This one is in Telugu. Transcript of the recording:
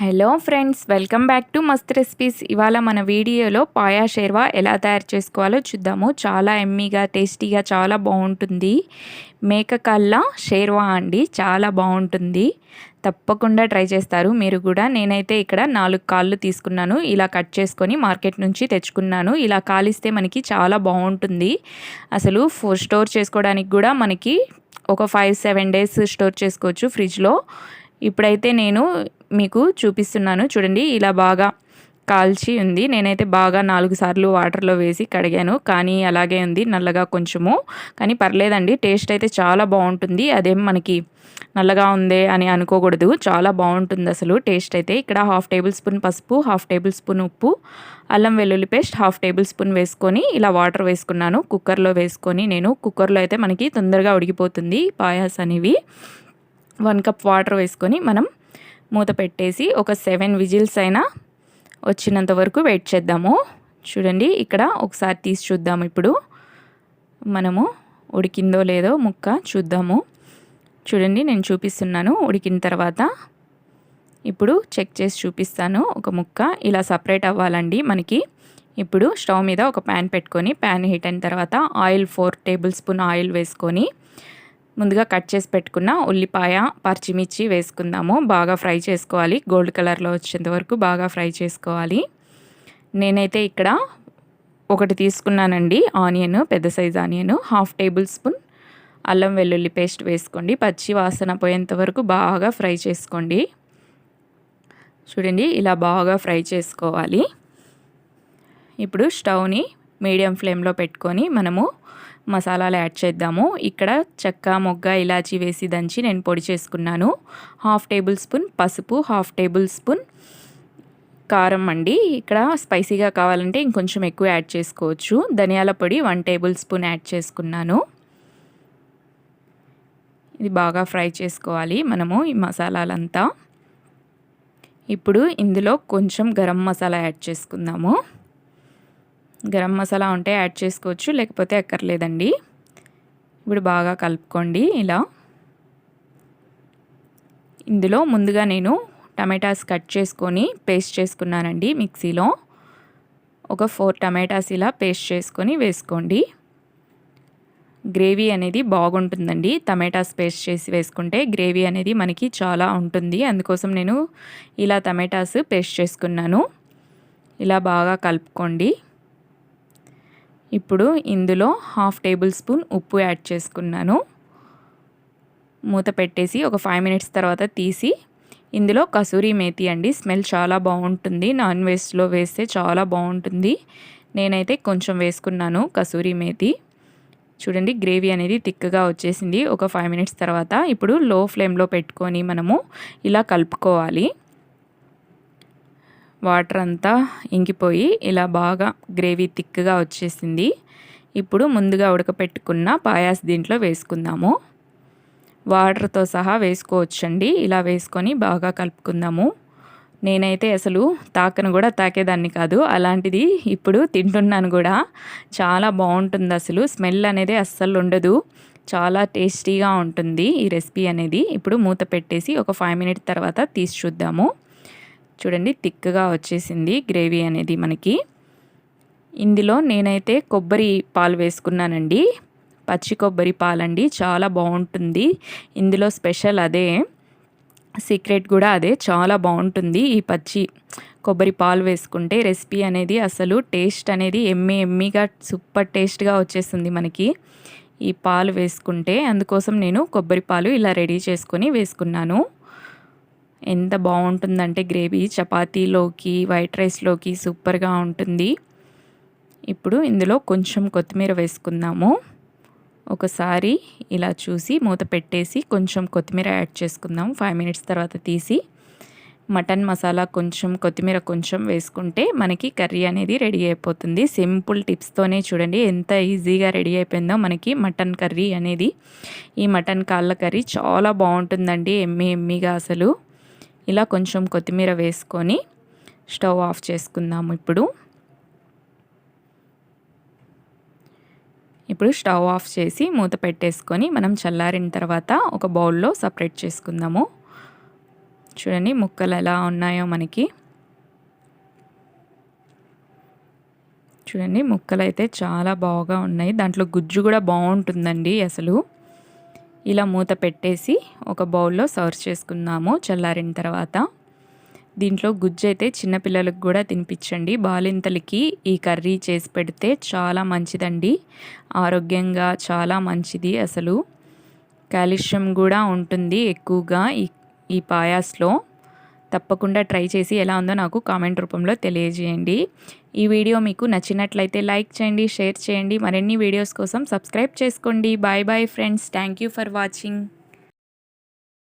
Hello friends welcome back to Mast recipes. ఇవాళ మన వీడియోలో పాయా షేర్వా ఎలా తయారు చేసుకోవాలో చూద్దాము. చాలా ఎమ్మీగా టేస్టీగా చాలా బాగుంటుంది. మేక కళ్ళ షేర్వా అండి చాలా బాగుంటుంది. తప్పకుండా ట్రై చేస్తారు. మీరు కూడా నేనైతే ఇక్కడ నాలుగు కాళ్ళు తీసుకున్నాను. ఇలా కట్ చేసుకొని మార్కెట్ నుంచి తెచ్చుకున్నాను. ఇలా కాలిస్తే మనకి చాలా బాగుంటుంది. అసలు స్టోర్ చేసుకోవడానికి కూడా మనకి ఒక ఫైవ్ సెవెన్ డేస్ స్టోర్ చేసుకోవచ్చు ఫ్రిడ్జ్లో. ఇప్పుడైతే నేను మీకు చూపిస్తున్నాను. చూడండి ఇలా బాగా కాల్చి ఉంది. నేనైతే బాగా నాలుగు సార్లు వాటర్లో వేసి కడిగాను. కానీ అలాగే ఉంది నల్లగా కొంచెము. కానీ పర్లేదండి టేస్ట్ అయితే చాలా బాగుంటుంది. అదేం మనకి నల్లగా ఉందే అని అనుకోకూడదు. చాలా బాగుంటుంది అసలు టేస్ట్ అయితే. ఇక్కడ హాఫ్ టేబుల్ స్పూన్ పసుపు హాఫ్ టేబుల్ స్పూన్ ఉప్పు అల్లం వెల్లుల్లి పేస్ట్ హాఫ్ టేబుల్ స్పూన్ వేసుకొని ఇలా వాటర్ వేసుకున్నాను. కుక్కర్లో వేసుకొని నేను. కుక్కర్లో అయితే మనకి తొందరగా ఉడికిపోతుంది పాయాస్ అనేవి. వన్ కప్ వాటర్ వేసుకొని మనం మూత పెట్టేసి ఒక సెవెన్ విజిల్స్ అయినా వచ్చినంత వరకు వెయిట్ చేద్దాము. చూడండి ఇక్కడ ఒకసారి తీసి చూద్దాము ఇప్పుడు. మనము ఉడికిందో లేదో ముక్క చూద్దాము. చూడండి నేను చూపిస్తున్నాను. ఉడికిన తర్వాత ఇప్పుడు చెక్ చేసి చూపిస్తాను. ఒక ముక్క ఇలా సపరేట్ అవ్వాలండి మనకి. ఇప్పుడు స్టవ్ మీద ఒక ప్యాన్ పెట్టుకొని ప్యాన్ హీట్ అయిన తర్వాత oil four tablespoon oil వేసుకొని ముందుగా కట్ చేసి పెట్టుకున్న ఉల్లిపాయ పచ్చిమిర్చి వేసుకుందాము. బాగా ఫ్రై చేసుకోవాలి. గోల్డ్ కలర్లో వచ్చేంత వరకు బాగా ఫ్రై చేసుకోవాలి. నేనైతే ఇక్కడ ఒకటి తీసుకున్నానండి. ఆనియన్ పెద్ద size onion. Half tablespoon అల్లం వెల్లుల్లి పేస్ట్ వేసుకోండి. పచ్చి వాసన పోయేంత వరకు బాగా ఫ్రై చేసుకోండి. చూడండి ఇలా బాగా ఫ్రై చేసుకోవాలి. ఇప్పుడు స్టవ్ని మీడియం ఫ్లేమ్లో పెట్టుకొని మనము మసాలాలు యాడ్ చేద్దాము. ఇక్కడ చెక్క మొగ్గ ఇలాచీ వేసి దంచి నేను పొడి చేసుకున్నాను. హాఫ్ టేబుల్ స్పూన్ పసుపు హాఫ్ టేబుల్ స్పూన్ కారం అండి. ఇక్కడ స్పైసీగా కావాలంటే ఇంకొంచెం ఎక్కువ యాడ్ చేసుకోవచ్చు. ధనియాల పొడి వన్ టేబుల్ స్పూన్ యాడ్ చేసుకున్నాను. ఇది బాగా ఫ్రై చేసుకోవాలి మనము ఈ మసాలాలంతా. ఇప్పుడు ఇందులో కొంచెం గరం మసాలా యాడ్ చేసుకుందాము. గరం మసాలా ఉంటే యాడ్ చేసుకోవచ్చు లేకపోతే ఎక్కర్లేదండి ఇప్పుడు బాగా కలుపుకోండి ఇలా. ఇందులో ముందుగా నేను టమాటాస్ కట్ చేసుకొని పేస్ట్ చేసుకున్నానండి మిక్సీలో. ఒక ఫోర్ టమాటాస్ ఇలా పేస్ట్ చేసుకొని వేసుకోండి. గ్రేవీ అనేది బాగుంటుందండి. టమాటాస్ పేస్ట్ చేసి వేసుకుంటే గ్రేవీ అనేది మనకి చాలా ఉంటుంది. అందుకోసం నేను ఇలా టమాటాస్ పేస్ట్ చేసుకున్నాను. ఇలా బాగా కలుపుకోండి. ఇప్పుడు ఇందులో హాఫ్ టేబుల్ స్పూన్ ఉప్పు యాడ్ చేసుకున్నాను. మూత పెట్టేసి ఒక ఫైవ్ మినిట్స్ తర్వాత తీసి ఇందులో కసూరి మేతి అండి. స్మెల్ చాలా బాగుంటుంది. నాన్ వెజ్లో వేస్తే చాలా బాగుంటుంది. నేనైతే కొంచెం వేసుకున్నాను కసూరి మేతి. చూడండి గ్రేవీ అనేది థిక్గా వచ్చేసింది. ఒక ఫైవ్ మినిట్స్ తర్వాత ఇప్పుడు లో ఫ్లేమ్లో పెట్టుకొని మనము ఇలా కలుపుకోవాలి. వాటర్ అంతా ఇంకిపోయి ఇలా బాగా గ్రేవీ థిక్గా వచ్చేసింది. ఇప్పుడు ముందుగా ఉడకపెట్టుకున్న పాయాస్ దీంట్లో వేసుకుందాము. వాటర్తో సహా వేసుకోవచ్చండి. ఇలా వేసుకొని బాగా కలుపుకుందాము. నేనైతే అసలు తాకను కూడా తాకేదాన్ని కాదు. అలాంటిది ఇప్పుడు తింటున్నాను కూడా. చాలా బాగుంటుంది అసలు. స్మెల్ అనేది అస్సలు ఉండదు. చాలా టేస్టీగా ఉంటుంది ఈ రెసిపీ అనేది. ఇప్పుడు మూత పెట్టేసి ఒక ఫైవ్ మినిట్ తర్వాత తీసి చూద్దాము. చూడండి థిక్గా వచ్చేసింది గ్రేవీ అనేది మనకి. ఇందులో నేనైతే కొబ్బరి పాలు వేసుకున్నానండి. పచ్చి కొబ్బరి పాలండి చాలా బాగుంటుంది. ఇందులో స్పెషల్ అదే సీక్రెట్ కూడా అదే చాలా బాగుంటుంది ఈ పచ్చి కొబ్బరి పాలు వేసుకుంటే. రెసిపీ అనేది అసలు టేస్ట్ అనేది ఎమ్మి ఎమ్మిగా సూపర్ టేస్ట్గా వచ్చేస్తుంది మనకి ఈ పాలు వేసుకుంటే. అందుకోసం నేను కొబ్బరి పాలు ఇలా రెడీ చేసుకొని వేసుకున్నాను. ఎంత బాగుంటుందంటే గ్రేవీ చపాతీలోకి వైట్ రైస్లోకి సూపర్గా ఉంటుంది. ఇప్పుడు ఇందులో కొంచెం కొత్తిమీర వేసుకుందాము. ఒకసారి ఇలా చూసి మూత పెట్టేసి కొంచెం కొత్తిమీర యాడ్ చేసుకుందాం. ఫైవ్ మినిట్స్ తర్వాత తీసి మటన్ మసాలా కొంచెం కొత్తిమీర కొంచెం వేసుకుంటే మనకి కర్రీ అనేది రెడీ అయిపోతుంది. సింపుల్ టిప్స్తోనే చూడండి ఎంత ఈజీగా రెడీ అయిపోయిందో మనకి మటన్ కర్రీ అనేది. ఈ మటన్ కాళ్ళ కర్రీ చాలా బాగుంటుందండి ఎమ్మి ఎమ్మిగా అసలు. ఇలా కొంచెం కొత్తిమీర వేసుకొని స్టవ్ ఆఫ్ చేసుకుందాము ఇప్పుడు. ఇప్పుడు స్టవ్ ఆఫ్ చేసి మూత పెట్టేసుకొని మనం చల్లారిన తర్వాత ఒక బౌల్లో సపరేట్ చేసుకుందాము. చూడండి ముక్కలు ఎలా ఉన్నాయో మనకి. చూడండి ముక్కలు అయితే చాలా బాగా ఉన్నాయి. దాంట్లో గుజ్జు కూడా బాగుంటుందండి అసలు. ఇలా మూత పెట్టేసి ఒక బౌల్లో సర్వ్ చేసుకుందాము చల్లారిన తర్వాత. దీంట్లో గుజ్జు అయితే చిన్నపిల్లలకు కూడా తినిపించండి. బాలింతలకి ఈ కర్రీ చేసి పెడితే చాలా మంచిదండి. ఆరోగ్యంగా చాలా మంచిది అసలు. కాల్షియం కూడా ఉంటుంది ఎక్కువగా ఈ ఈ పాయాస్లో. తప్పకుండా ట్రై చేసి ఎలా ఉందో నాకు కామెంట్ రూపంలో తెలియజేయండి. ఈ వీడియో మీకు నచ్చినట్లయితే లైక్ చేయండి షేర్ చేయండి. మరిన్ని వీడియోస్ కోసం సబ్స్క్రైబ్ చేసుకోండి. Bye bye friends. Thank you for watching.